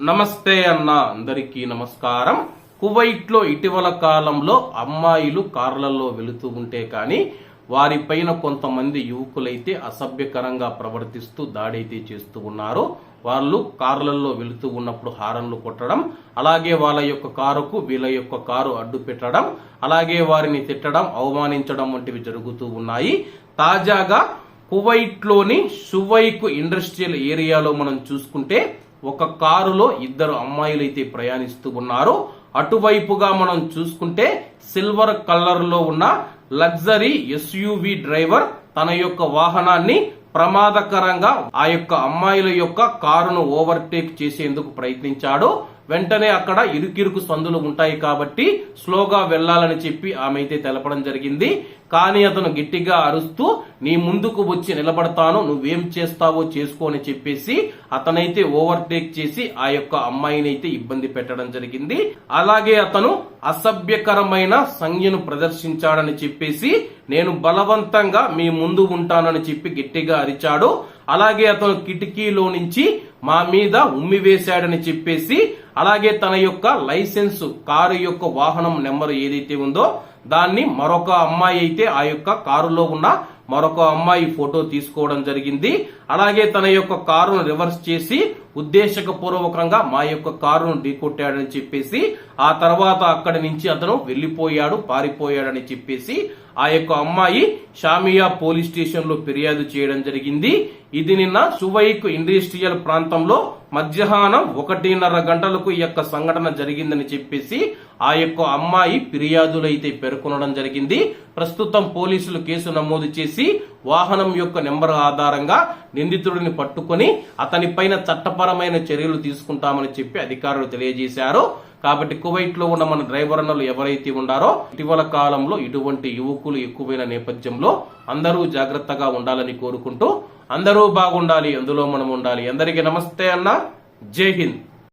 నమస్తే అన్న అందరికీ నమస్కారం. కువైట్లో ఇటీవల కాలంలో అమ్మాయిలు కార్లలో వెళుతూ ఉంటే కానీ వారిపైన కొంతమంది యువకులైతే అసభ్యకరంగా ప్రవర్తిస్తూ దాడైతే చేస్తూ ఉన్నారు. వాళ్ళు కార్లలో వెళుతూ ఉన్నప్పుడు హారన్లు కొట్టడం అలాగే వాళ్ళ యొక్క కారుకు వీళ్ళ యొక్క కారు అడ్డు పెట్టడం అలాగే వారిని తిట్టడం అవమానించడం వంటివి జరుగుతూ ఉన్నాయి. తాజాగా కువైట్లోని షువైకు ఇండస్ట్రియల్ ఏరియాలో మనం చూసుకుంటే ఒక కారులో ఇద్దరు అమ్మాయిలు అయితే ప్రయాణిస్తూ ఉన్నారు. అటువైపుగా మనం చూసుకుంటే సిల్వర్ కలర్లో ఉన్న లగ్జరీ ఎస్యూవి డ్రైవర్ తన యొక్క వాహనాన్ని ప్రమాదకరంగా ఆ యొక్క అమ్మాయిల యొక్క కారును ఓవర్టేక్ చేసేందుకు ప్రయత్నించాడు. వెంటనే అక్కడ ఇరుకిరుకు సందులు ఉంటాయి కాబట్టి స్లోగా వెళ్ళాలని చెప్పి ఆమె అయితే తెలపడం జరిగింది. కానీ అతను గట్టిగా అరుస్తూ నీ ముందుకు వచ్చి నిలబడతాను నువ్వేం చేస్తావో చేసుకో అని చెప్పేసి అతనైతే ఓవర్టేక్ చేసి ఆ యొక్క అమ్మాయిని అయితే ఇబ్బంది పెట్టడం జరిగింది. అలాగే అతను అసభ్యకరమైన సంజ్ఞను ప్రదర్శించాడని చెప్పేసి నేను బలవంతంగా మీ ముందు ఉంటానని చెప్పి గట్టిగా అరిచాడు. అలాగే అతను కిటికీలో నుంచి మా మీద ఉమ్మి వేశాడని చెప్పేసి అలాగే తన యొక్క లైసెన్స్ కారు యొక్క వాహనం నెంబర్ ఏదైతే ఉందో దాన్ని మరొక అమ్మాయి అయితే ఆ యొక్క కారులో ఉన్న మరొక అమ్మాయి ఫోటో తీసుకోవడం జరిగింది. అలాగే తన యొక్క కారును రివర్స్ చేసి ఉద్దేశపూర్వకంగా మా యొక్క కారును ఢీకొట్టాడని చెప్పేసి ఆ తర్వాత అక్కడి నుంచి అతను వెళ్ళిపోయాడు పారిపోయాడని చెప్పేసి ఆ యొక్క అమ్మాయి షామియా పోలీస్ స్టేషన్లో ఫిర్యాదు చేయడం జరిగింది. ఇది నిన్న సువైక్ ఇండస్ట్రియల్ ప్రాంతంలో మధ్యాహ్నం ఒకటిన్నర గంటలకు ఈ యొక్క సంఘటన జరిగిందని చెప్పేసి ఆ యొక్క అమ్మాయి ఫిర్యాదులు అయితే పేర్కొనడం జరిగింది. ప్రస్తుతం పోలీసులు కేసు నమోదు చేసి వాహనం యొక్క నెంబర్ ఆధారంగా నిందితుడిని పట్టుకొని అతని పైన చట్టపరమైన చర్యలు తీసుకుంటామని చెప్పి అధికారులు తెలియజేశారు. కాబట్టి కువైట్లో ఉన్న మన డ్రైవర్ అన్నలు ఎవరైతే ఉన్నారో ఇటీవల కాలంలో ఇటువంటి యువకులు ఎక్కువైన నేపథ్యంలో అందరూ జాగ్రత్తగా ఉండాలని కోరుకుంటూ అందరూ బాగుండాలి అందులో మనం ఉండాలి. అందరికీ నమస్తే అన్న. జై హింద్.